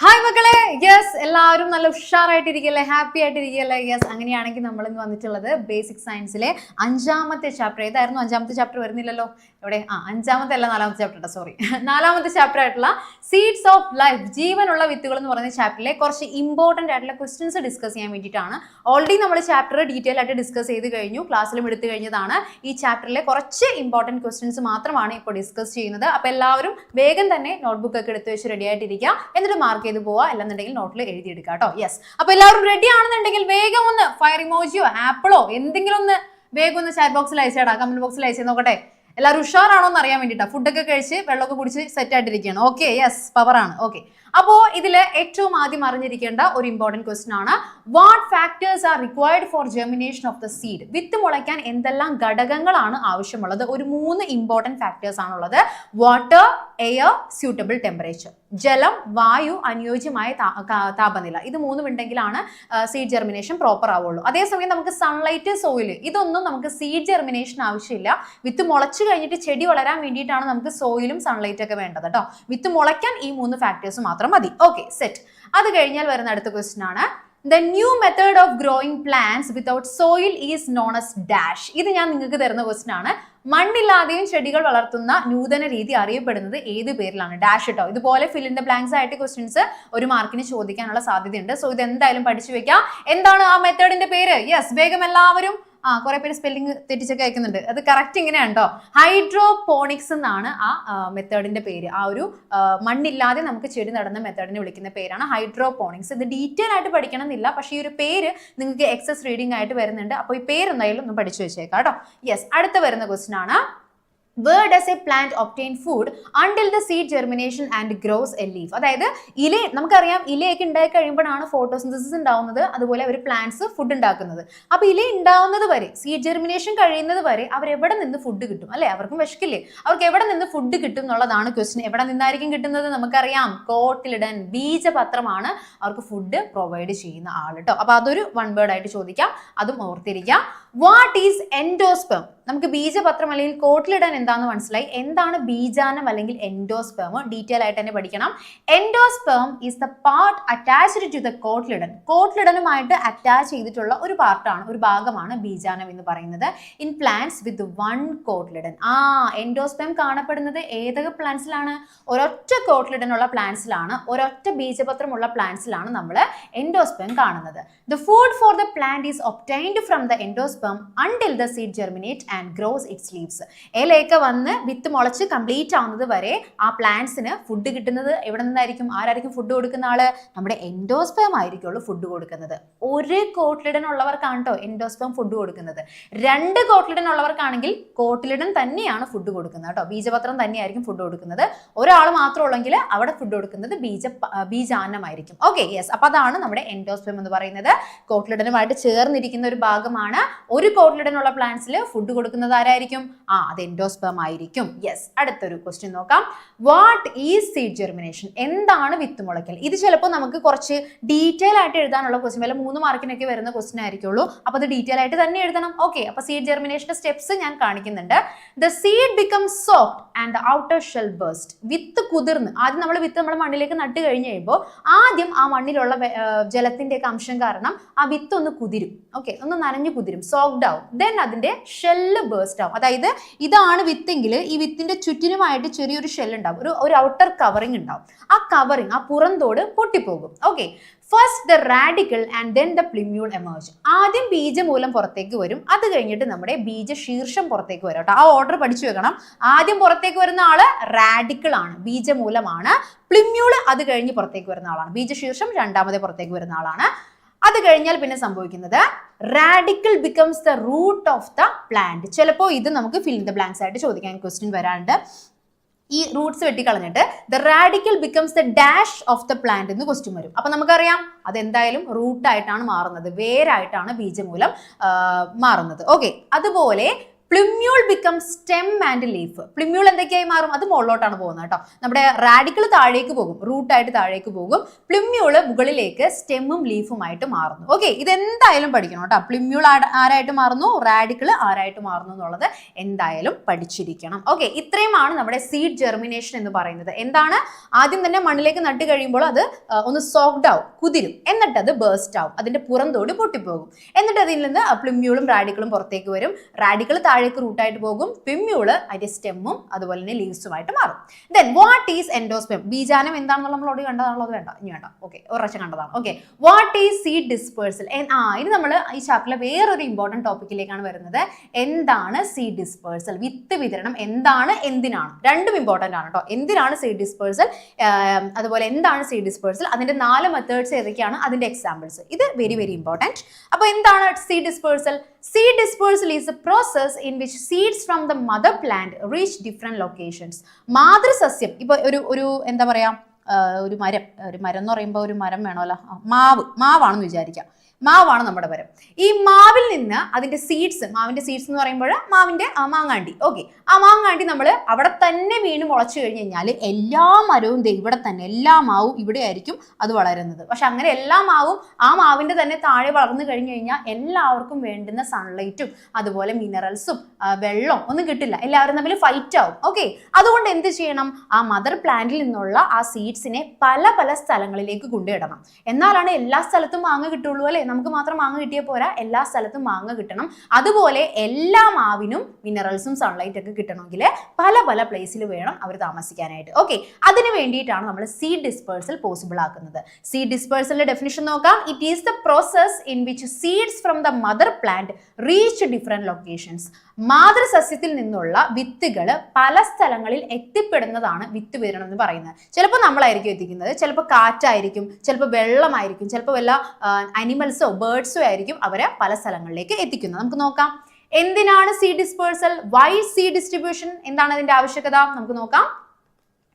Hi മക്കളെ. Yes എല്ലാവരും നല്ല ഉഷാറായിട്ടിരിക്കല്ലേ? ഹാപ്പി ആയിട്ടിരിക്കല്ലേ? യെസ് അങ്ങനെയാണെങ്കിൽ നമ്മൾ ഇന്ന് വന്നിട്ടുള്ളത് ബേസിക് സയൻസിലെ അഞ്ചാമത്തെ ചാപ്റ്റർ ഏതായിരുന്നു? അഞ്ചാമത്തെ ചാപ്റ്റർ വരുന്നില്ലല്ലോ? എവിടെ? ആ അഞ്ചാമത്തെ അല്ല നാലാമത്തെ ചാപ്റ്റർ സോറി നാലാമത്തെ ചാപ്റ്റർ ആയിട്ടുള്ള സീഡ്സ് ഓഫ് ലൈഫ് ജീവനുള്ള വിത്തുകൾ എന്ന് പറയുന്ന ചാപ്റ്ററിലെ കുറച്ച് ഇമ്പോർട്ടന്റ് ആയിട്ടുള്ള ക്വസ്റ്റ്യൻസ് ഡിസ്കസ് ചെയ്യാൻ വേണ്ടിയിട്ടാണ്. ഓൾറെഡി നമ്മൾ ചാപ്റ്റർ ഡീറ്റെയിൽ ആയിട്ട് ഡിസ്കസ് ചെയ്ത് കഴിഞ്ഞു. ക്ലാസ്സിലും എടുത്തു കഴിഞ്ഞതാണ്. ഈ ചാപ്റ്ററിലെ കുറച്ച് ഇമ്പോർട്ടന്റ് ക്വസ്റ്റ്യൻസ് മാത്രമാണ് ഇപ്പോൾ ഡിസ്കസ് ചെയ്യുന്നത്. അപ്പോൾ എല്ലാവരും വേഗം തന്നെ നോട്ട്ബുക്ക് ഒക്കെ എടുത്ത് വെച്ച് റെഡി ആയിട്ടിരിക്കുക. എന്നിട്ട് മാർക്ക് ചെയ്ത് പോവുക അല്ലെന്നുണ്ടെങ്കിൽ നോട്ടിൽ എഴുതിയെടുക്കുക കേട്ടോ യെസ് അപ്പോൾ എല്ലാവരും റെഡി ആണെന്നുണ്ടെങ്കിൽ വേഗം ഒന്ന് ഫയർ ഇമോജിയോ ആപ്പിളോ എന്തെങ്കിലും ഒന്ന് വേഗം ഒന്ന് ചാറ്റ് ബോക്സിൽ അയച്ചേടാ കമന്റ് ബോക്സിൽ അയച്ചു നോക്കട്ടെ. എല്ലാവരും ഉഷാറാണോ എന്ന് അറിയാൻ വേണ്ടിയിട്ടാണ് ഫുഡൊക്കെ കഴിച്ച് വെള്ളമൊക്കെ കുടിച്ച് സെറ്റ് ആയിട്ടിരിക്കുകയാണ്. ഓക്കെ യെസ് പവറാണ് ഓക്കെ അപ്പോൾ ഇതിൽ ഏറ്റവും ആദ്യം അറിഞ്ഞിരിക്കേണ്ട ഒരു ഇമ്പോർട്ടന്റ് ക്വസ്റ്റൻ ആണ്. What factors are required for germination of the seed വിത്ത് മുളയ്ക്കാൻ എന്തെല്ലാം ഘടകങ്ങളാണ് ആവശ്യമുള്ളത്? ഒരു മൂന്ന് ഇമ്പോർട്ടന്റ് ഫാക്ടേഴ്സ് ആണുള്ളത്. വാട്ടർ എയർ സ്യൂട്ടബിൾ ടെമ്പറേച്ചർ ജലം വായു അനുയോജ്യമായ താപനില. ഇത് മൂന്നും ഉണ്ടെങ്കിലാണ് സീഡ് ജെർമിനേഷൻ പ്രോപ്പർ ആവുള്ളൂ. അതേസമയം നമുക്ക് സൺലൈറ്റ് സോയിൽ ഇതൊന്നും നമുക്ക് സീഡ് ജെർമിനേഷൻ ആവശ്യമില്ല. വിത്ത് മുളച്ചു കഴിഞ്ഞിട്ട് ചെടി വളരാൻ വേണ്ടിയിട്ടാണ് നമുക്ക് സോയിലും സൺലൈറ്റ് ഒക്കെ വേണ്ടത് കേട്ടോ വിത്ത് മുളയ്ക്കാൻ ഈ മൂന്ന് ഫാക്ടേഴ്സ് മാത്രം മതി. ഓക്കെ സെറ്റ് അത് കഴിഞ്ഞാൽ വരുന്ന അടുത്ത ക്വസ്റ്റിനാണ് ആണ്. The new method of growing plants without soil is known S dash ഇത് ഞാൻ നിങ്ങൾക്ക് തരുന്ന ക്വസ്റ്റൻ ആണ്. മണ്ണില്ലാതെയും ചെടികൾ വളർത്തുന്ന നൂതന രീതി അറിയപ്പെടുന്നത് ഏത് പേരിലാണ്? ഡാഷ് കേട്ടോ ഇതുപോലെ ഫില്ലിന്റെ ബ്ലാങ്ക്സ് ആയിട്ട് ക്വസ്റ്റ്യൻസ് ഒരു മാർക്കിന് ചോദിക്കാനുള്ള സാധ്യതയുണ്ട്. സോ ഇത് എന്തായാലും പഠിച്ചു വെക്കാം. എന്താണ് ആ മെത്തേഡിന്റെ പേര്? യെസ് വേഗം എല്ലാവരും ആ കുറെ പേര് സ്പെല്ലിംഗ് തെറ്റിച്ചൊക്കെ അയക്കുന്നുണ്ട് അത് കറക്റ്റ് ഇങ്ങനെയാണ് കേട്ടോ ഹൈഡ്രോപോണിക്സ് എന്നാണ് ആ മെത്തേഡിന്റെ പേര്. ആ ഒരു മണ്ണില്ലാതെ നമുക്ക് ചെടി നടന്ന മെത്തേഡിനെ വിളിക്കുന്ന പേരാണ് ഹൈഡ്രോപോണിക്സ് ഇത് ഡീറ്റെയിൽ ആയിട്ട് പഠിക്കണം എന്നില്ല പക്ഷേ ഈ ഒരു പേര് നിങ്ങൾക്ക് എക്സസ് റീഡിംഗ് ആയിട്ട് വരുന്നുണ്ട്. അപ്പോൾ ഈ പേര് എന്തായാലും ഒന്ന് പഠിച്ചു വെച്ചേക്കാം കേട്ടോ. യെസ് അടുത്ത വരുന്ന ക്വസ്റ്റൻ ആണ്. Where does a plant obtain food until the seed germination and grows a leaf അതായത് ഇല നമുക്കറിയാം ഇലയൊക്കെ ഉണ്ടായി കഴിയുമ്പോഴാണ് ഫോട്ടോസിന്തസിസ് ഉണ്ടാവുന്നത്. അതുപോലെ അവർ പ്ലാന്റ്സ് ഫുഡ് ഉണ്ടാക്കുന്നത്. അപ്പോൾ ഇല ഉണ്ടാവുന്നത് വരെ സീഡ് ജെർമിനേഷൻ കഴിയുന്നത് വരെ അവർ എവിടെ നിന്ന് ഫുഡ് കിട്ടും? അല്ലേ? അവർക്കും വിശക്കില്ലേ? അവർക്ക് എവിടെ നിന്ന് ഫുഡ് കിട്ടും എന്നുള്ളതാണ് ക്വസ്റ്റ്യൻ എവിടെ നിന്നായിരിക്കും കിട്ടുന്നത്? നമുക്കറിയാം. കോട്ടിലിടൻ ബീജപത്രമാണ് അവർക്ക് ഫുഡ് പ്രൊവൈഡ് ചെയ്യുന്ന ആൾ കേട്ടോ അപ്പോൾ അതൊരു വൺ വേർഡ് ആയിട്ട് ചോദിക്കാം. അതും ഓർത്തിരിക്കാം. വാട്ട് ഈസ് എൻഡോസ്പെം നമുക്ക് ബീജപത്രം അല്ലെങ്കിൽ കോട്ടിലിടാൻ എന്താണെന്ന് മനസ്സിലായി? എന്താണ് ബീജാനം അല്ലെങ്കിൽ എൻഡോസ്പേം ഡീറ്റെയിൽ ആയിട്ട് തന്നെ പഠിക്കണം. Endosperm is the part attached to the cotyledon കോട്ടിലിടനുമായിട്ട് attach ചെയ്തിട്ടുള്ള ഒരു പാർട്ടാണ് ഒരു ഭാഗമാണ് ബീജാനം എന്ന് പറയുന്നത്. In plants with one cotyledon ആ എൻഡോസ്പേം കാണപ്പെടുന്നത് ഏതൊക്കെ പ്ലാന്റ്സിലാണ് ഒരൊറ്റ കോട്ടിലിടനുള്ള പ്ലാന്റ്സിലാണ് ഒരൊറ്റ ബീജപത്രമുള്ള പ്ലാന്റ്സിലാണ് നമ്മൾ എൻഡോസ്പേം കാണുന്നത്. The food for the plant is obtained from the endosperm until the seed germinate and grows its leaves ഇലയൊക്കെ വന്ന് വിത്ത് മുളച്ച് കംപ്ലീറ്റ് ആവുന്നത് വരെ ആ പ്ലാന്റ്സിന് ഫുഡ് കിട്ടുന്നത് എവിടെ നിന്നായിരിക്കും? ആരായിരിക്കും ഫുഡ് കൊടുക്കുന്ന ആൾ? നമ്മുടെ എൻഡോസ്പേം ആയിരിക്കുള്ളൂ ഫുഡ് കൊടുക്കുന്നത്. ഒരു കോട്ടിലിടൻ ഉള്ളവർക്കാണ് കേട്ടോ എൻഡോസ്പേം ഫുഡ് കൊടുക്കുന്നത്. രണ്ട് കോട്ടിലിടൻ ഉള്ളവർക്കാണെങ്കിൽ കോട്ടിലിടൻ തന്നെയാണ് ഫുഡ് കൊടുക്കുന്നത് കേട്ടോ ബീജപത്രം തന്നെയായിരിക്കും ഫുഡ് കൊടുക്കുന്നത്. ഒരാൾ മാത്രം ഉള്ളെങ്കിൽ അവിടെ ഫുഡ് കൊടുക്കുന്നത് ബീജ ബീജാന്നമായിരിക്കും. ഓക്കെ യെസ് അപ്പൊ അതാണ് നമ്മുടെ എൻഡോസ്പേം എന്ന് പറയുന്നത്. കോട്ടിലിടനുമായിട്ട് ചേർന്നിരിക്കുന്ന ഒരു ഭാഗമാണ്. ഒരു കോട്ടിലിടനുള്ള പ്ലാന്റ്സിൽ ഫുഡ് കൊടുക്കുന്നത് ആരായിരിക്കും? ആ അത് എൻഡോസ്പേം ആയിരിക്കും. യെസ് അടുത്തൊരു ക്വസ്റ്റ്യൻ നോക്കാം. വാട്ട് ഈസ് സീഡ് ജെർമിനേഷൻ എന്താണ് വിത്ത് മുളയ്ക്കൽ? ഇത് ചിലപ്പോൾ നമുക്ക് കുറച്ച് ഡീറ്റെയിൽ ആയിട്ട് എഴുതാനുള്ള ക്വസ്റ്റ്യൻ വല്ല മൂന്ന് മാർക്കിനൊക്കെ വരുന്ന ക്വസ്റ്റ്യൻ ആയിരിക്കുള്ളൂ. അപ്പോൾ അത് ഡീറ്റെയിൽ ആയിട്ട് തന്നെ എഴുതണം. ഓക്കെ അപ്പോൾ സീഡ് ജെർമിനേഷന്റെ സ്റ്റെപ്സ് ഞാൻ കാണിക്കുന്നുണ്ട്. The seed become soft and the outer shell burst വിത്ത് കുതിർന്ന്. ആദ്യം നമ്മൾ വിത്ത് നമ്മുടെ മണ്ണിലേക്ക് നട്ട് കഴിഞ്ഞ് കഴിയുമ്പോൾ ആദ്യം ആ മണ്ണിലുള്ള ജലത്തിന്റെ ഒക്കെ അംശം കാരണം ആ വിത്ത് ഒന്ന് കുതിരും. ഓക്കെ ഒന്ന് നനഞ്ഞു കുതിരും. സോക്ഡ് ആവും. ദെൻ അതിന്റെ ഷെല്ല് ബേസ്റ്റ് ആവും. അതായത് ഇതാണ് വിത്തെങ്കിൽ ഈ വിത്തിന്റെ ചുറ്റിനുമായിട്ട് ചെറിയൊരു ഷെല്ല് ഉണ്ടാവും. ഒരു ഒരു ഔട്ടർ കവറിങ് ഉണ്ടാവും. ആ കവറിങ് ആ പുറന്തോട് പൊട്ടിപ്പോകും. Okay first the radicle and then the plumule emerge ആദ്യം ബീജമൂലം പുറത്തേക്ക് വരും. അത് കഴിഞ്ഞിട്ട് നമ്മുടെ ബീജശീർഷം പുറത്തേക്ക് വരും കേട്ടോ. ആ ഓർഡർ പഠിച്ചു വെക്കണം. ആദ്യം പുറത്തേക്ക് വരുന്ന ആൾ റാഡിക്കൽ ആണ്. ബീജമൂലമാണ്. പ്ലിമ്യൂൾ അത് കഴിഞ്ഞ് പുറത്തേക്ക് വരുന്ന ആളാണ്. ബീജശീർഷം രണ്ടാമതേ പുറത്തേക്ക് വരുന്ന ആളാണ്. അത് കഴിഞ്ഞാൽ പിന്നെ സംഭവിക്കുന്നത് radicle becomes the root of the plant ചിലപ്പോൾ ഇത് നമുക്ക് ഫിൽ ദ ബ്ലാങ്ക്സ് ആയിട്ട് ചോദിക്കാൻ ക്വസ്റ്റ്യൻ വരാറുണ്ട്. ഈ roots വെട്ടിക്കളഞ്ഞിട്ട് the radicle becomes the dash of the plant എന്ന് ക്വസ്റ്റ്യൻ വരും. അപ്പൊ നമുക്കറിയാം അതെന്തായാലും റൂട്ടായിട്ടാണ് മാറുന്നത് വേരായിട്ടാണ് ബീജമൂലം മൂലം മാറുന്നത്. ഓക്കെ അതുപോലെ plumule become stem and leaf plumule എന്തൊക്കെയായി മാറും? അത് മുകളിലോട്ടാണ് പോകുന്നത് കേട്ടോ. നമ്മുടെ റാഡിക്കിൾ താഴേക്ക് പോകും. റൂട്ടായിട്ട് താഴേക്ക് പോകും. പ്ലിമ്യൂൾ മുകളിലേക്ക് സ്റ്റെമ്മും ലീഫുമായിട്ട് മാറുന്നു. ഓക്കെ ഇതെന്തായാലും പഠിക്കണം കേട്ടോ. പ്ലിമ്യൂൾ ആരായിട്ട് മാറുന്നു? റാഡിക്കിൾ ആരായിട്ട് മാറുന്നു എന്നുള്ളത് എന്തായാലും പഠിച്ചിരിക്കണം. ഓക്കെ ഇത്രയുമാണ് നമ്മുടെ സീഡ് ജെർമിനേഷൻ എന്ന് പറയുന്നത്. എന്താണ്? ആദ്യം തന്നെ മണ്ണിലേക്ക് നട്ട് കഴിയുമ്പോൾ അത് ഒന്ന് സോക്ഡ് ആവും കുതിരും. എന്നിട്ട് അത് ബേസ്റ്റ് ആവും. അതിന്റെ പുറന്തോട് പൊട്ടിപ്പോകും. എന്നിട്ട് അതിൽ നിന്ന് പ്ലിമ്യൂളും റാഡിക്കിളും പുറത്തേക്ക് വരും. റാഡിക്കിൾ താഴേക്ക് റൂട്ടായിട്ട് പോകും. പിമ്മ്യൂൾ അതിന്റെ സ്റ്റെമ്മും അതുപോലെ തന്നെ ലീവ്സുമായിട്ട് മാറും. ദെൻ വാട്ട് ഈസ് എൻഡോസ്പെം ബീജാനം എന്താണെന്നുള്ള നമ്മളോട് കണ്ടതാണല്ലോ? അത് വേണ്ട. ഇനി വേണ്ട. ഓക്കെ ഒരു പ്രാവശ്യം കണ്ടതാണ്. Okay what is seed dispersal ആ ഇനി നമ്മൾ ഈ ചാപ്റ്ററിലെ വേറൊരു ഇമ്പോർട്ടന്റ് ടോപ്പിക്കിലേക്കാണ് വരുന്നത്. എന്താണ് സീഡ് ഡിസ്പേഴ്സൽ വിത്ത് വിതരണം എന്താണ്? എന്തിനാണ്? രണ്ടും ഇമ്പോർട്ടന്റ് ആണ് കേട്ടോ എന്തിനാണ് സീഡ് ഡിസ്പേഴ്സൽ അതുപോലെ എന്താണ് സീഡ് ഡിസ്പേഴ്സൽ അതിന്റെ നാല് മെത്തേഡ്സ് ഏതൊക്കെയാണ്? അതിന്റെ എക്സാമ്പിൾസ് ഇത് വെരി വെരി ഇമ്പോർട്ടന്റ് അപ്പോൾ എന്താണ് seed dispersal seed dispersal is a process in which seeds from the mother plant reach different locations മാതൃസസ്യം ഇപ്പോൾ ഒരു ഒരു എന്താ പറയാ ആ, ഒരു മരം ഒരു മരം എന്ന് പറയുമ്പോൾ ഒരു മരം വേണമല്ലോ. മാവ് മാവാണെന്ന് വിചാരിക്കാം. മാവാണ് നമ്മുടെ മരം. ഈ മാവിൽ നിന്ന് അതിന്റെ സീഡ്സ് മാവിന്റെ സീഡ്സ് എന്ന് പറയുമ്പോൾ മാവിന്റെ ആ, മാങ്ങാണ്ടി. ഓക്കെ ആ മാങ്ങാണ്ടി നമ്മൾ അവിടെ തന്നെ വീണ് മുളച്ചു കഴിഞ്ഞ് കഴിഞ്ഞാൽ എല്ലാ മരവും ഇവിടെ തന്നെ എല്ലാ മാവും ഇവിടെ ആയിരിക്കും അത് വളരുന്നത്. പക്ഷെ അങ്ങനെ എല്ലാ മാവും ആ മാവിന്റെ തന്നെ താഴെ വളർന്നു കഴിഞ്ഞു കഴിഞ്ഞാൽ എല്ലാവർക്കും വേണ്ടുന്ന സൺലൈറ്റും അതുപോലെ മിനറൽസും വെള്ളവും ഒന്നും കിട്ടില്ല. എല്ലാവരും തമ്മിൽ ഫൈറ്റ് ആവും. ഓക്കെ അതുകൊണ്ട് എന്ത് ചെയ്യണം? ആ മദർ പ്ലാന്റിൽ നിന്നുള്ള ആ സീഡ്സിനെ പല പല സ്ഥലങ്ങളിലേക്ക് കൊണ്ടുവിടണം. എന്നാലാണ് എല്ലാ സ്ഥലത്തും മാങ്ങ കിട്ടുള്ളൂ അല്ലേ? നമുക്ക് മാത്രം മാങ്ങ കിട്ടിയ പോരാ. എല്ലാ സ്ഥലത്തും മാങ്ങ കിട്ടണം. അതുപോലെ എല്ലാ മാവിനും മിനറൽസും സൺലൈറ്റ് ഒക്കെ കിട്ടണമെങ്കിൽ പല പല പ്ലേസിൽ വേണം അവർ താമസിക്കാനായിട്ട്. ഓക്കെ അതിന് വേണ്ടിയിട്ടാണ് നമ്മൾ സീഡ് ഡിസ്പേഴ്സൽ പോസിബിൾ ആക്കുന്നത്. സീഡ് ഡിസ്പേഴ്സലിന്റെ ഡെഫിനിഷൻ നോക്കാം. It is the process in which seeds from the mother plant reach different locations മാതൃസസ്യത്തിൽ നിന്നുള്ള വിത്തുകൾ പല സ്ഥലങ്ങളിൽ എത്തിപ്പെടുന്നതാണ് വിത്ത് വിതരണം എന്ന് പറയുന്നത്. ചിലപ്പോൾ നമ്മളായിരിക്കും എത്തിക്കുന്നത് ചിലപ്പോൾ കാറ്റായിരിക്കും ചിലപ്പോൾ വെള്ളമായിരിക്കും ചിലപ്പോൾ വല്ല അനിമൽസോ ബേർഡ്സോ ആയിരിക്കും അവരെ പല സ്ഥലങ്ങളിലേക്ക് എത്തിക്കുന്നത്. നമുക്ക് നോക്കാം. എന്തിനാണ് seed dispersal? Why seed distribution? എന്താണ് അതിന്റെ ആവശ്യകത? നമുക്ക് നോക്കാം.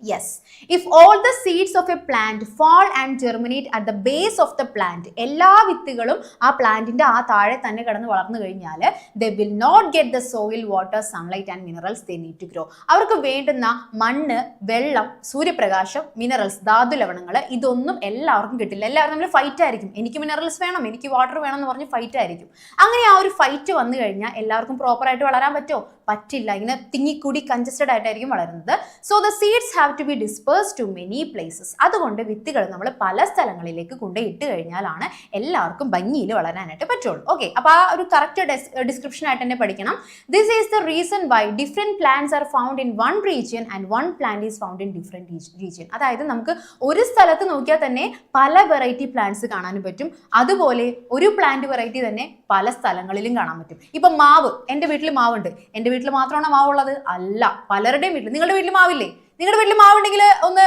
Yes if all the seeds of a plant fall and germinate at the base of the plant എല്ലാ വിത്തുകളും ആ പ്ലാന്റിന്റെ ആ താഴെ തന്നെ കിടന്ന് വളർന്നു കഴിഞ്ഞാൽ they will not get the soil water sunlight and minerals they need to grow അവർക്ക് വേണ്ടുന്ന മണ്ണ് വെള്ളം സൂര്യപ്രകാശം മിനറൽസ് ധാതു ലവണങ്ങൾ ഇതൊന്നും എല്ലാവർക്കും കിട്ടില്ല. എല്ലാവരും നമ്മൾ ഫൈറ്റ് ആയിരിക്കും. എനിക്ക് മിനറൽസ് വേണം എനിക്ക് വാട്ടർ വേണം എന്ന് പറഞ്ഞ് ഫൈറ്റ് ആയിരിക്കും. അങ്ങനെ ആ ഒരു ഫൈറ്റ് വന്നു കഴിഞ്ഞാൽ എല്ലാവർക്കും പ്രോപ്പറായിട്ട് വളരാൻ പറ്റുമോ? പറ്റില്ല. ഇങ്ങനെ തിങ്ങിക്കൂടി കൺജസ്റ്റഡ് ആയിട്ടായിരിക്കും വളരുന്നത്. So the seeds have to be disperse to many places അതുകൊണ്ട് വിത്തുകൾ നമ്മൾ പല സ്ഥലങ്ങളിലേക്ക് കൊണ്ടുപോയി ഇട്ട് കഴിഞ്ഞാലാണ് എല്ലാവർക്കും ഭംഗിയിൽ വളരാനായിട്ട് പറ്റുള്ളൂ. ഓക്കെ അപ്പോൾ ആ ഒരു കറക്റ്റ് ഡിസ്ക്രിപ്ഷൻ ആയിട്ട് തന്നെ പഠിക്കണം. This is the reason why different plants are found in one region and one plant is found in different region അതായത് നമുക്ക് ഒരു സ്ഥലത്ത് നോക്കിയാൽ തന്നെ പല വെറൈറ്റി പ്ലാന്റ്സ് കാണാനും പറ്റും. അതുപോലെ ഒരു പ്ലാന്റ് വെറൈറ്റി തന്നെ പല സ്ഥലങ്ങളിലും കാണാൻ പറ്റും. ഇപ്പൊ മാവ് എന്റെ വീട്ടിൽ മാവുണ്ട്. എന്റെ മാത്രമാണോ മാവുള്ളത്? അല്ല. പലരുടെയും വീട്ടിൽ. നിങ്ങളുടെ വീട്ടിൽ മാവില്ലേ? നിങ്ങളുടെ വീട്ടിൽ മാവുണ്ടെങ്കിൽ ഒന്ന്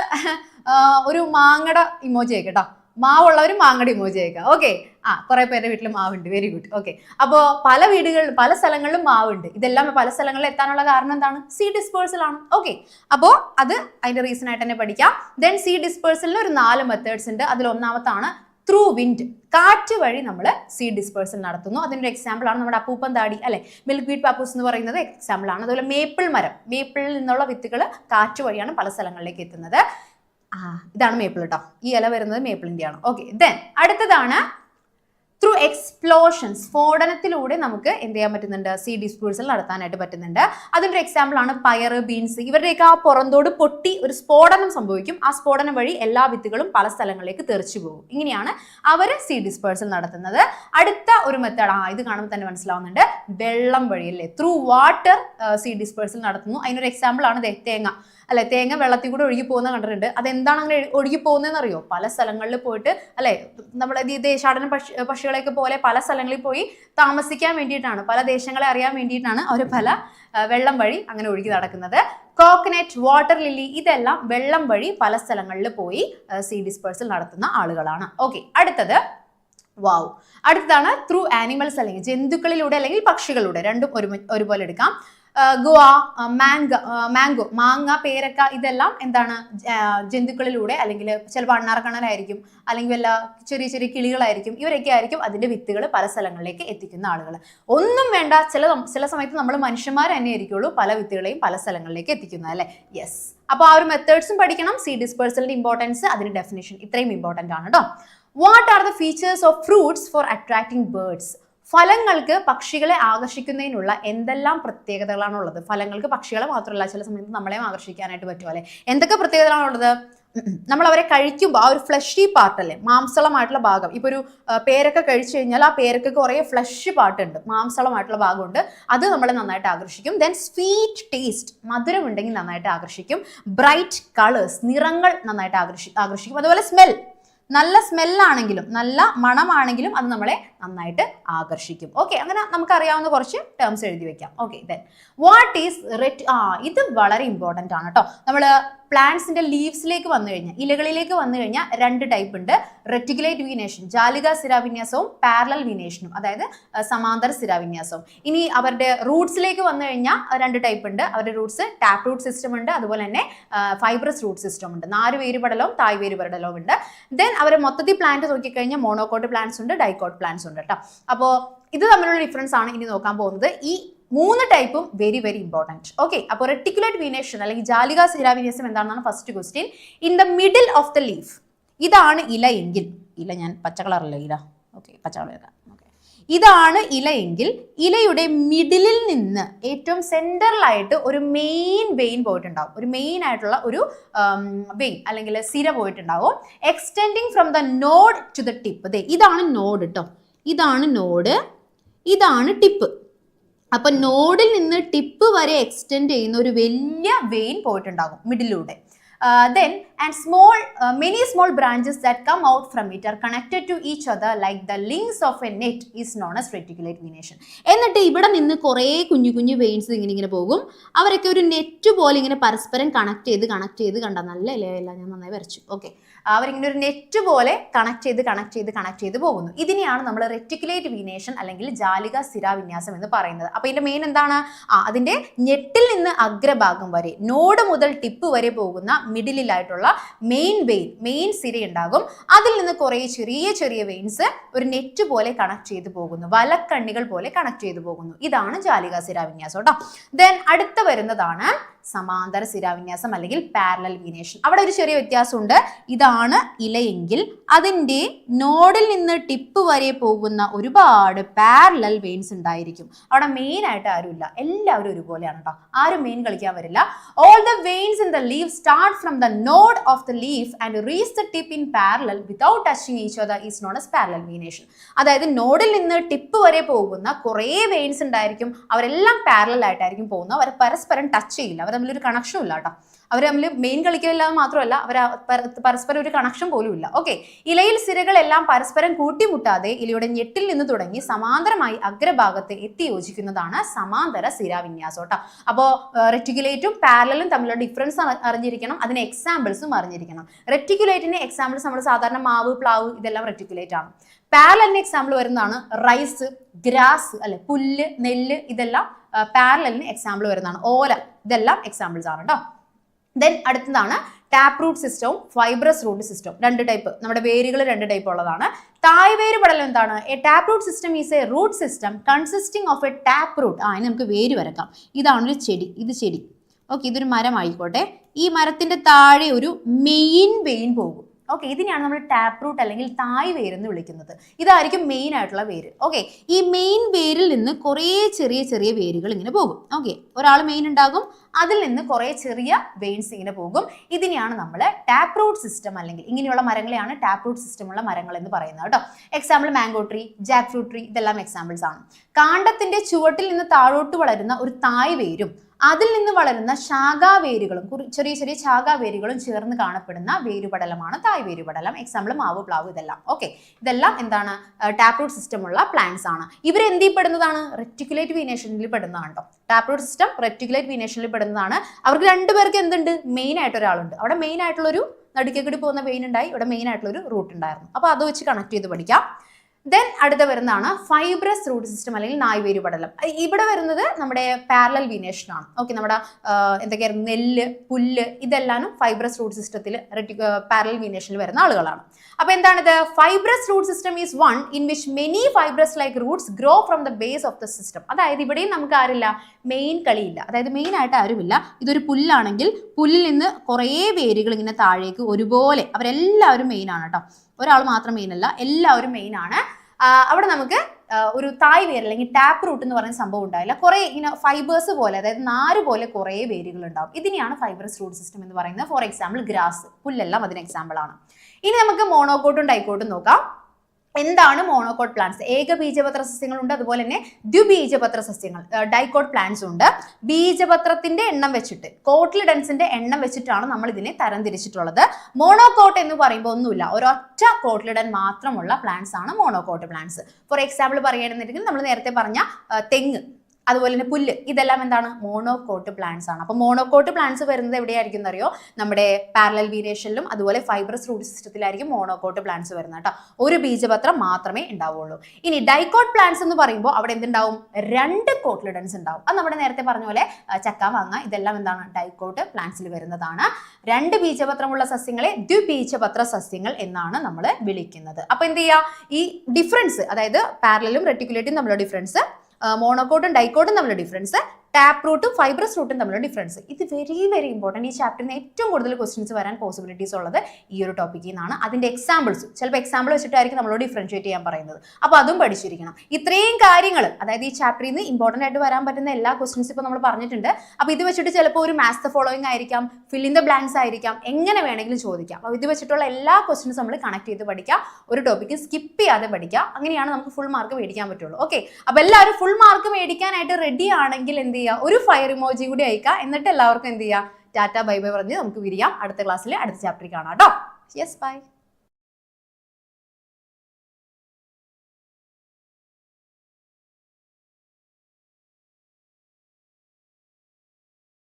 ഒരു മാങ്ങട ഇമോജി ആയിക്കട്ടോ മാവുള്ളവർ മാങ്ങട ഇമോജി ആയിക്കാം ഓക്കെ ആ കുറെ പേരുടെ വീട്ടിൽ മാവുണ്ട്. വെരി ഗുഡ് ഓക്കെ അപ്പോൾ പല വീടുകളിൽ പല സ്ഥലങ്ങളിലും മാവുണ്ട്. ഇതെല്ലാം പല സ്ഥലങ്ങളിൽ എത്താനുള്ള കാരണം എന്താണ്? സീ ഡിസ്പേഴ്സലാണ് ഓക്കെ അപ്പോൾ അത് അതിന്റെ റീസൺ ആയിട്ട് തന്നെ പഠിക്കാം. ദെൻ സീ ഡിസ്പേഴ്സലിന് ഒരു നാല് മെത്തേഡ്സ് ഉണ്ട്. അതിൽ ഒന്നാമത്താണ് ത്രൂ വിൻഡ് കാറ്റ് വഴി നമ്മൾ സീഡ് ഡിസ്പേഴ്സൽ നടത്തുന്നു. അതിനൊരു എക്സാമ്പിൾ ആണ് നമ്മുടെ അപ്പൂപ്പൻ താടി അല്ലെ? മിൽക്ക് വീറ്റ് പാപ്പൂസ് എന്ന് പറയുന്നത് എക്സാമ്പിൾ ആണ്. അതുപോലെ മേപ്പിൾ മരം. മേപ്പിളിൽ നിന്നുള്ള വിത്തുകൾ കാറ്റ് വഴിയാണ് പല സ്ഥലങ്ങളിലേക്ക് എത്തുന്നത്. ആ ഇതാണ് മേപ്പിൾ കേട്ടോ ഈ ഇല വരുന്നത് മേപ്പിളിന്റെ ആണ് ഓക്കെ ദെൻ അടുത്തതാണ് ത്രൂ എക്സ്പ്ലോഷൻസ് സ്ഫോടനത്തിലൂടെ നമുക്ക് എന്ത് ചെയ്യാൻ പറ്റുന്നുണ്ട്? സീ ഡിസ്പ്യൂസൽ നടത്താനായിട്ട് പറ്റുന്നുണ്ട്. അതിന്റെ എക്സാമ്പിൾ ആണ് പയർ ബീൻസ് ഇവരുടെയൊക്കെ ആ പുറന്തോട് പൊട്ടി ഒരു സ്ഫോടനം സംഭവിക്കും. ആ സ്ഫോടനം വഴി എല്ലാ വിത്തുകളും പല സ്ഥലങ്ങളിലേക്ക് തെറിച്ചു പോകും. ഇങ്ങനെയാണ് അവർ സീ ഡിസ്പേഴ്സൽ നടത്തുന്നത്. അടുത്ത ഒരു മെത്തേഡ് ആ ഇത് കാണുമ്പോൾ തന്നെ മനസ്സിലാവുന്നുണ്ട്. വെള്ളം വഴി അല്ലേ ത്രൂ വാട്ടർ സീ ഡിസ്പേഴ്സൽ നടത്തുന്നു. അതിനൊരു എക്സാമ്പിൾ ആണ് തേങ്ങ. അല്ലെ? തേങ്ങ വെള്ളത്തിൽ കൂടെ ഒഴുകി പോകുന്ന കണ്ടിട്ടുണ്ട്. അതെന്താണ് അങ്ങനെ ഒഴുകി പോകുന്നതെന്ന് അറിയോ പല സ്ഥലങ്ങളിൽ പോയിട്ട് അല്ലെ? നമ്മുടെ ഈ ദേശാടന പക്ഷി പക്ഷികളെയൊക്കെ പോലെ പല സ്ഥലങ്ങളിൽ പോയി താമസിക്കാൻ വേണ്ടിയിട്ടാണ് പല ദേശങ്ങളെ അറിയാൻ വേണ്ടിയിട്ടാണ് അവർ പല വെള്ളം വഴി അങ്ങനെ ഒഴുകി നടക്കുന്നത്. കോക്കനറ്റ് വാട്ടർ ലില്ലി ഇതെല്ലാം വെള്ളം വഴി പല സ്ഥലങ്ങളിൽ പോയി സീ ഡിസ്പേഴ്സൽ നടത്തുന്ന ആളുകളാണ്. ഓക്കെ അടുത്തത്. വാവ് അടുത്തതാണ് ത്രൂ ആനിമൽസ് അല്ലെങ്കിൽ ജന്തുക്കളിലൂടെ അല്ലെങ്കിൽ പക്ഷികളിലൂടെ രണ്ടും ഒരു ഒരുപോലെ എടുക്കാം. ഗുവ മാങ്ക മാംഗോ മാങ്ങ പേരക്ക ഇതെല്ലാം എന്താണ് ജന്തുക്കളിലൂടെ അല്ലെങ്കിൽ ചിലപ്പോൾ അണ്ണാർക്കണനായിരിക്കും അല്ലെങ്കിൽ വല്ല ചെറിയ ചെറിയ കിളികളായിരിക്കും ഇവരൊക്കെ ആയിരിക്കും അതിന്റെ വിത്തുകൾ പല സ്ഥലങ്ങളിലേക്ക് എത്തിക്കുന്ന ആളുകൾ. ഒന്നും വേണ്ട ചില ചില സമയത്ത് നമ്മൾ മനുഷ്യന്മാർ തന്നെ ആയിരിക്കുള്ളൂ പല വിത്തുകളെയും പല സ്ഥലങ്ങളിലേക്ക് എത്തിക്കുന്നത് അല്ലേ? യെസ് അപ്പോൾ ആ ഒരു മെത്തേഡ്സും പഠിക്കണം. സീ ഡിസ്പേഴ്സലിന്റെ ഇമ്പോർട്ടൻസ് അതിന്റെ ഡെഫിനേഷൻ ഇത്രയും ഇമ്പോർട്ടന്റ് ആണ് കേട്ടോ what are the features of fruits for attracting birds ഫലങ്ങൾക്ക് പക്ഷികളെ ആകർഷിക്കുന്നതിനുള്ള എന്തെല്ലാം പ്രത്യേകതകളാണ് ഉള്ളത്? ഫലങ്ങൾക്ക് പക്ഷികളെ മാത്രമല്ല ചില സമയത്ത് നമ്മളെയും ആകർഷിക്കാനായിട്ട് പറ്റും അല്ലെ? എന്തൊക്കെ പ്രത്യേകതകളാണുള്ളത് നമ്മൾ അവരെ കഴിക്കുമ്പോൾ ആ ഒരു ഫ്ലഷി പാർട്ടല്ലേ മാംസളമായിട്ടുള്ള ഭാഗം. ഇപ്പൊ ഒരു പേരൊക്കെ പേരക്ക കഴിച്ചു കഴിഞ്ഞാൽ ആ പേരൊക്കെ കുറേ ഫ്ലഷ് പാർട്ടുണ്ട് മാംസളമായിട്ടുള്ള ഭാഗമുണ്ട്. അത് നമ്മളെ നന്നായിട്ട് ആകർഷിക്കും. ദെൻ സ്വീറ്റ് ടേസ്റ്റ് മധുരം ഉണ്ടെങ്കിൽ നന്നായിട്ട് ആകർഷിക്കും. ബ്രൈറ്റ് കളേഴ്സ് നിറങ്ങൾ നന്നായിട്ട് ആകർഷി ആകർഷിക്കും. അതുപോലെ സ്മെൽ നല്ല സ്മെല്ലാണെങ്കിലും നല്ല മണമാണെങ്കിലും അത് നമ്മളെ നന്നായിട്ട് ആകർഷിക്കും. ഓക്കെ അങ്ങനെ നമുക്കറിയാവുന്ന കുറച്ച് ടേംസ് എഴുതി വെക്കാം. Okay then what is rate ആ ഇത് വളരെ ഇമ്പോർട്ടന്റ് ആണ് കേട്ടോ നമ്മൾ പ്ലാന്റ്സിന്റെ ലീവ്സിലേക്ക് വന്നു കഴിഞ്ഞാൽ ഇലകളിലേക്ക് വന്നു കഴിഞ്ഞാൽ രണ്ട് ടൈപ്പ് ഉണ്ട്. റെറ്റിക്കുലേറ്റ് വീനേഷൻ ജാലിക സ്ഥിരാവിന്യാസവും പാരലൽ വീനേഷനും അതായത് സമാന്തര സ്ഥിരാവിന്യാസവും ഇനി അവരുടെ റൂട്ട്സിലേക്ക് വന്നു കഴിഞ്ഞാൽ രണ്ട് ടൈപ്പ് ഉണ്ട്. അവരുടെ റൂട്ട്സ് ടാപ്പ് റൂട്ട് സിസ്റ്റം ഉണ്ട്. അതുപോലെ തന്നെ ഫൈബ്രസ് റൂട്ട് സിസ്റ്റം ഉണ്ട്. നാല് വേരുപടലവും തായ് വേരുപടലവും ഉണ്ട്. ദെൻ അവരെ മൊത്തത്തിൽ പ്ലാന്റ് നോക്കിക്കഴിഞ്ഞാൽ മോണോകോട്ട് പ്ലാന്റ്സ് ഉണ്ട് ഡൈക്കോട്ട് പ്ലാന്റ്സ് ഉണ്ട്. കേട്ടോ. അപ്പോൾ ഇത് തമ്മിലുള്ള ഡിഫറൻസ് ആണ് ഇനി നോക്കാൻ പോകുന്നത്. ഈ മൂന്ന് ടൈപ്പും വെരി വെരി ഇമ്പോർട്ടന്റ് ഓക്കെ അപ്പോൾ റെട്ടിക്കുലേറ്റ് വീനേഷൻ അല്ലെങ്കിൽ ജാലിക സിരാവിനേസം എന്താണെന്നാണ് first question in the middle of the leaf ഇതാണ് ഇല എങ്കിൽ ഇല ഞാൻ പച്ച കളറല്ല ഇല. ഓക്കെ പച്ച കളർ ഓക്കെ ഇതാണ് ഇല എങ്കിൽ ഇലയുടെ മിഡിലിൽ നിന്ന് ഏറ്റവും സെന്ററിലായിട്ട് ഒരു മെയിൻ വെയിൻ പോയിട്ടുണ്ടാവും. ഒരു മെയിൻ ആയിട്ടുള്ള ഒരു വെയിൻ അല്ലെങ്കിൽ സിര പോയിട്ടുണ്ടാവും. Extending from the node to the tip ദേ ഇതാണ് നോഡ് കേട്ടോ ഇതാണ് നോഡ് ഇതാണ് ടിപ്പ് അപ്പൊ നോഡിൽ നിന്ന് ടിപ്പ് വരെ എക്സ്റ്റെൻഡ് ചെയ്യുന്ന ഒരു വലിയ വെയിൻ പോയിട്ടുണ്ടാകും മിഡിലൂടെ then and small many small branches that come out from it are connected to each other like the links of a net is known as reticulate venation എന്നിട്ട് ഇവിടെ നിന്ന് കുറേ കുഞ്ഞു കുഞ്ഞു വെയിൻസ് ഇങ്ങനെ ഇങ്ങനെ പോകും. അവരൊക്കെ ഒരു നെറ്റ് പോലെ ഇങ്ങനെ പരസ്പരം കണക്ട് ചെയ്ത് കണക്ട് ചെയ്ത് കണ്ട നല്ല ഇലയല്ല ഞാൻ നന്നായി വരച്ചു. ഓക്കെ അവരിങ്ങനെ ഒരു നെറ്റ് പോലെ കണക്ട് ചെയ്ത് കണക്ട് ചെയ്ത് കണക്ട് ചെയ്ത് പോകുന്നു. ഇതിനെയാണ് നമ്മൾ റെറ്റിക്കുലേറ്റ് വീനേഷൻ അല്ലെങ്കിൽ ജാലിക സ്ഥിരാവിന്യാസം എന്ന് പറയുന്നത്. അപ്പൊ ഇതിന്റെ മെയിൻ എന്താണ്? ആ അതിന്റെ ഞെട്ടിൽ നിന്ന് അഗ്രഭാഗം വരെ നോഡ് മുതൽ ടിപ്പ് വരെ പോകുന്ന മിഡിലായിട്ടുള്ള മെയിൻ വെയിൻ മെയിൻ സിര ഉണ്ടാകും. അതിൽ നിന്ന് കുറേ ചെറിയ ചെറിയ വെയിൻസ് ഒരു നെറ്റ് പോലെ കണക്ട് ചെയ്ത് പോകുന്നു. വലക്കണ്ണികൾ പോലെ കണക്ട് ചെയ്ത് പോകുന്നു. ഇതാണ് ജാലിക സിരാവിന്യാസം കേട്ടോ ദെൻ അടുത്ത വരുന്നതാണ് സമാന്തര സ്ഥിരാവിന്യാസം അല്ലെങ്കിൽ പാരലൽ വീനേഷൻ അവിടെ ഒരു ചെറിയ വ്യത്യാസമുണ്ട്. ഇതാണ് ഇലയെങ്കിൽ അതിന്റെ നോഡിൽ നിന്ന് ടിപ്പ് വരെ പോകുന്ന ഒരുപാട് പാരലൽ വെയിൻസ് ഉണ്ടായിരിക്കും. അവിടെ മെയിൻ ആയിട്ട് ആരുമില്ല. എല്ലാവരും ഒരുപോലെയാണ് കേട്ടോ ആരും മെയിൻ കളിക്കാൻ വരില്ല. All the veins in the leaf start from the node of the leaf and reach the tip in parallel without touching each other is known as parallel venation അതായത് നോഡിൽ നിന്ന് ടിപ്പ് വരെ പോകുന്ന കുറേ വെയിൻസ് ഉണ്ടായിരിക്കും. അവരെല്ലാം പാരലൽ ആയിട്ടായിരിക്കും പോകുന്നത്. അവർ പരസ്പരം ടച്ച് ചെയ്യില്ല. അവർ തമ്മിലൊരു കണക്ഷനും ഇല്ല കേട്ടോ അവർ തമ്മിൽ മെയിൻ കളിക്കില്ല മാത്രമല്ല അവർ പരസ്പരം ഒരു കണക്ഷൻ പോലും ഇല്ല ഓക്കെ ഇലയിൽ സിരകളെല്ലാം പരസ്പരം കൂട്ടിമുട്ടാതെ ഇലയുടെ ഞെട്ടിൽ നിന്ന് തുടങ്ങി സമാന്തരമായി അഗ്രഭാഗത്ത് എത്തി യോജിക്കുന്നതാണ് സമാന്തര സിരാവിന്യാസം കേട്ടോ അപ്പോൾ റെറ്റിക്കുലേറ്റും പാരലും തമ്മിലുള്ള ഡിഫറൻസ് അറിഞ്ഞിരിക്കണം. അതിന് എക്സാമ്പിൾസും അറിഞ്ഞിരിക്കണം. റെറ്റിക്കുലേറ്റിന് എക്സാമ്പിൾസ് നമ്മൾ സാധാരണ മാവ് പ്ലാവ് ഇതെല്ലാം റെറ്റിക്കുലേറ്റ് ആണ്. പാരലിന് എക്സാമ്പിൾ വരുന്നതാണ് റൈസ് ഗ്രാസ് അല്ലെ പുല്ല് നെല്ല് ഇതെല്ലാം പാരലിന് എക്സാമ്പിൾ വരുന്നതാണ്. ഓല ഇതെല്ലാം എക്സാമ്പിൾസ് ആണ് കേട്ടോ ദെൻ അടുത്തതാണ് ടാപ്പ് റൂട്ട് സിസ്റ്റവും ഫൈബ്രസ് റൂട്ട് സിസ്റ്റവും രണ്ട് ടൈപ്പ് നമ്മുടെ വേരുകൾ രണ്ട് ടൈപ്പ് ഉള്ളതാണ്. തായ് വേര് പടലം എന്താണ്? A tap root system is a root system consisting of a tap root ആ ഇനി നമുക്ക് വേര് വരക്കാം. ഇതാണ് ഒരു ചെടി. ഇത് ചെടി. ഓക്കെ ഇതൊരു മരം ആയിക്കോട്ടെ ഈ മരത്തിന്റെ താഴെ ഒരു മെയിൻ വെയിൻ പോകും. ഓക്കെ ഇതിനെയാണ് നമ്മൾ ടാപ്പ് റൂട്ട് അല്ലെങ്കിൽ തായ് വേര് എന്ന് വിളിക്കുന്നത്. ഇതായിരിക്കും മെയിൻ ആയിട്ടുള്ള വേര്. ഓക്കെ ഈ മെയിൻ വേരിൽ നിന്ന് കുറേ ചെറിയ ചെറിയ വേരുകൾ ഇങ്ങനെ പോകും. ഓക്കെ ഒരാൾ മെയിൻ ഉണ്ടാകും അതിൽ നിന്ന് കുറേ ചെറിയ വെയിൻസ് ഇങ്ങനെ പോകും. ഇതിനെയാണ് നമ്മൾ ടാപ്പ് റൂട്ട് സിസ്റ്റം അല്ലെങ്കിൽ ഇങ്ങനെയുള്ള മരങ്ങളെയാണ് ടാപ്പ് റൂട്ട് സിസ്റ്റം ഉള്ള മരങ്ങൾ എന്ന് പറയുന്നത് കേട്ടോ. Example mango tree jack fruit tree ഇതെല്ലാം എക്സാമ്പിൾസ് ആണ്. കാണ്ടത്തിന്റെ ചുവട്ടിൽ നിന്ന് താഴോട്ട് വളരുന്ന ഒരു തായ് വേരും അതിൽ നിന്ന് വളരുന്ന ശാഖാവേരുകളും ചെറിയ ചെറിയ ശാഖാവേരുകളും ചേർന്ന് കാണപ്പെടുന്ന വേരുപടലമാണ് തായ് വേരുപടലം എക്സാമ്പിൾ മാവ് പ്ലാവ് ഇതെല്ലാം. ഓക്കെ ഇതെല്ലാം എന്താണ്? ടാപ്പ് റൂട്ട് സിസ്റ്റം ഉള്ള പ്ലാന്റ്സ് ആണ്. ഇവർ എന്തിൽ പെടുന്നതാണ് റെറ്റിക്കുലേറ്റ് വീനേഷനിൽ പെടുന്നതാണ് കേട്ടോ ടാപ്പ് റൂട്ട് സിസ്റ്റം റെറ്റിക്കുലേറ്റ് വീനേഷനിൽ പെടുന്നതാണ്. അവർക്ക് രണ്ടുപേർക്ക് എന്തുണ്ട്? മെയിൻ ആയിട്ട് ഒരാളുണ്ട്. അവിടെ മെയിൻ ആയിട്ടുള്ളൊരു നടുക്കെ കൂടി പോകുന്ന വെയിൻ ഉണ്ടായി. ഇവിടെ മെയിൻ ആയിട്ടുള്ള ഒരു റൂട്ട് ഉണ്ടായിരുന്നു. അപ്പോൾ അത് വെച്ച് കണക്ട് ചെയ്ത് പഠിക്കാം. ദെൻ അടുത്ത വരുന്നതാണ് ഫൈബ്രസ് റൂട്ട് സിസ്റ്റം അല്ലെങ്കിൽ നായ്വേര് പടലം. ഇവിടെ വരുന്നത് നമ്മുടെ പാരലൽ വീനേഷനാണ് ഓക്കെ നമ്മുടെ എന്തൊക്കെയായിരുന്നു നെല്ല് പുല്ല് ഇതെല്ലാം ഫൈബ്രസ് റൂട്ട് സിസ്റ്റത്തിൽ പാരലൽ വീനേഷനിൽ വരുന്ന ആളുകളാണ്. അപ്പൊ എന്താണിത്? Fibrous root system is one in which many fibrous like roots grow from the base of the system അതായത് ഇവിടെയും നമുക്ക് ആരില്ല? മെയിൻ കളിയില്ല. അതായത് മെയിൻ ആയിട്ട് ആരുമില്ല. ഇതൊരു പുല്ലാണെങ്കിൽ പുല്ലിൽ നിന്ന് കുറേ വേരുകൾ ഇങ്ങനെ താഴേക്ക് ഒരുപോലെ അവരെല്ലാവരും മെയിൻ ആണ് കേട്ടോ ഒരാൾ മാത്രം മെയിൻ അല്ല എല്ലാവരും മെയിൻ ആണ്. അവിടെ നമുക്ക് ഒരു തായ് വേര് അല്ലെങ്കിൽ ടാപ്പ് റൂട്ട് എന്ന് പറയുന്ന സംഭവം ഉണ്ടാവില്ല കുറേ ഇങ്ങനെ ഫൈബേഴ്സ് പോലെ അതായത് നാര് പോലെ കുറേ വേരുകൾ ഉണ്ടാവും. ഇതിനെയാണ് ഫൈബറസ് റൂട്ട് സിസ്റ്റം എന്ന് പറയുന്നത്. ഫോർ എക്സാമ്പിൾ ഗ്രാസ് പുല്ലെല്ലാം അതിന് എക്സാമ്പിൾ ആണ്. ഇനി നമുക്ക് മോണോക്കോട്ടും ഡൈക്കോട്ടും നോക്കാം. എന്താണ് മോണോകോട്ട് പ്ലാന്റ്സ് ഏകബീജപത്ര സസ്യങ്ങളുണ്ട് അതുപോലെ തന്നെ ദ്വിബീജപത്ര സസ്യങ്ങൾ ഡൈക്കോട്ട് പ്ലാന്റ്സ് ഉണ്ട്. ബീജപത്രത്തിന്റെ എണ്ണം വെച്ചിട്ട് കോട്ട്ലിഡൻസിന്റെ എണ്ണം വെച്ചിട്ടാണ് നമ്മൾ ഇതിനെ തരംതിരിച്ചിട്ടുള്ളത്. മോണോകോട്ട് എന്ന് പറയുമ്പോൾ ഒന്നുമില്ല ഒരൊറ്റ കോട്ട്ലിഡൻ മാത്രമുള്ള പ്ലാന്റ്സ് ആണ് മോണോകോട്ട് പ്ലാന്റ്സ് ഫോർ എക്സാമ്പിൾ പറയുകയാണെന്നുണ്ടെങ്കിൽ നമ്മൾ നേരത്തെ പറഞ്ഞ തെങ്ങ്. അതുപോലെ തന്നെ പുല്ല് ഇതെല്ലാം എന്താണ്? മോണോകോട്ട് പ്ലാന്റ്സ് ആണ്. അപ്പോൾ മോണോകോട്ട് പ്ലാന്റ്സ് വരുന്നത് എവിടെയായിരിക്കും എന്നറിയോ? നമ്മുടെ പാരലൽ വീരേഷനിലും അതുപോലെ ഫൈബ്രസ് റൂട്ട് സിസ്റ്റത്തിലായിരിക്കും മോണോകോട്ട് പ്ലാന്റ്സ് വരുന്നത് കേട്ടോ. ഒരു ബീജപത്രം മാത്രമേ ഉണ്ടാവുള്ളൂ. ഇനി ഡൈക്കോട്ട് പ്ലാന്റ്സ് എന്ന് പറയുമ്പോൾ അവിടെ എന്തുണ്ടാവും? രണ്ട് കോട്ട്ലിഡൻസ് ഉണ്ടാവും. അത് നമ്മുടെ നേരത്തെ പറഞ്ഞ പോലെ ചക്ക വാങ്ങ ഇതെല്ലാം എന്താണ്? ഡൈക്കോട്ട് പ്ലാന്റ്സിൽ വരുന്നതാണ്. രണ്ട് ബീജപത്രമുള്ള സസ്യങ്ങളെ ദ്വിബീജപത്ര സസ്യങ്ങൾ എന്നാണ് നമ്മൾ വിളിക്കുന്നത്. അപ്പോൾ എന്ത് ചെയ്യുക? ഈ ഡിഫറൻസ് അതായത് പാരലും റെട്ടിക്കുലേറ്റും തമ്മിലുള്ള ഡിഫറൻസ് മോണോക്കോട്ടും ഡൈക്കോട്ടും തമ്മിലുള്ള ഡിഫറൻസ് ടാപ്പ് റൂട്ടും ഫൈബ്രസ് റൂട്ടും തമ്മിലുള്ള ഡിഫറൻസ് ഇത് വെരി വെരി ഇമ്പോർട്ടന്റ് ഈ ചാപ്റ്ററിന് ഏറ്റവും കൂടുതൽ ക്വസ്റ്റ്യൻസ് വരാൻ പോസിബിലിറ്റീസ് ഉള്ളത് ഈ ഒരു ടോപ്പിക്കിൽ നിന്നാണ്. അതിന്റെ എക്സാമ്പിൾസ് ചിലപ്പോൾ എക്സാമ്പിൾ വെച്ചിട്ടായിരിക്കും നമ്മളോട് ഡിഫറൻഷിയേറ്റ് ചെയ്യാൻ പറയുന്നത്. അപ്പോൾ അതും പഠിച്ചിരിക്കണം. ഇത്രയും കാര്യങ്ങൾ അതായത് ഈ ചാപ്റ്ററിൽ നിന്ന് ഇമ്പോർട്ടന്റ് ആയിട്ട് വരാൻ പറ്റുന്ന എല്ലാ ക്വസ്റ്റ്യൻസ് ഇപ്പോൾ നമ്മൾ പറഞ്ഞിട്ടുണ്ട്. അപ്പോൾ ഇത് വെച്ചിട്ട് ചിലപ്പോൾ ഒരു മാത്സ് ദ ഫോളോയിങ് ആയിരിക്കാം ഫിൽ ഇൻ ദ ബ്ലാങ്ക്സ് ആയിരിക്കാം എങ്ങനെ വേണമെങ്കിലും ചോദിക്കാം. അപ്പോൾ ഇത് വെച്ചിട്ടുള്ള എല്ലാ ക്വസ്റ്റ്യൻസ് നമ്മൾ കണക്ട് ചെയ്ത് പഠിക്കാം. ഒരു ടോപ്പിക്ക് സ്കിപ്പ് ചെയ്യാതെ പഠിക്കാം. അങ്ങനെയാണ് നമുക്ക് ഫുൾ മാർക്ക് മേടിക്കാൻ പറ്റുള്ളൂ. ഓക്കെ അപ്പോൾ എല്ലാവരും ഫുൾ മാർക്ക് മേടിക്കാനായിട്ട് റെഡി ആണെങ്കിൽ എന്ത് ചെയ്യുക ഒരു ഫയർ ഇമോജി കൂടി അയക്കുക എന്നിട്ട് എല്ലാവർക്കും എന്ത് ചെയ്യുക ടാറ്റ ബൈ ബൈ പറഞ്ഞ് നമുക്ക് വിരിയാം. അടുത്ത ക്ലാസ്സിൽ അടുത്ത ചാപ്റ്ററിൽ കാണാം കേട്ടോ. Yes by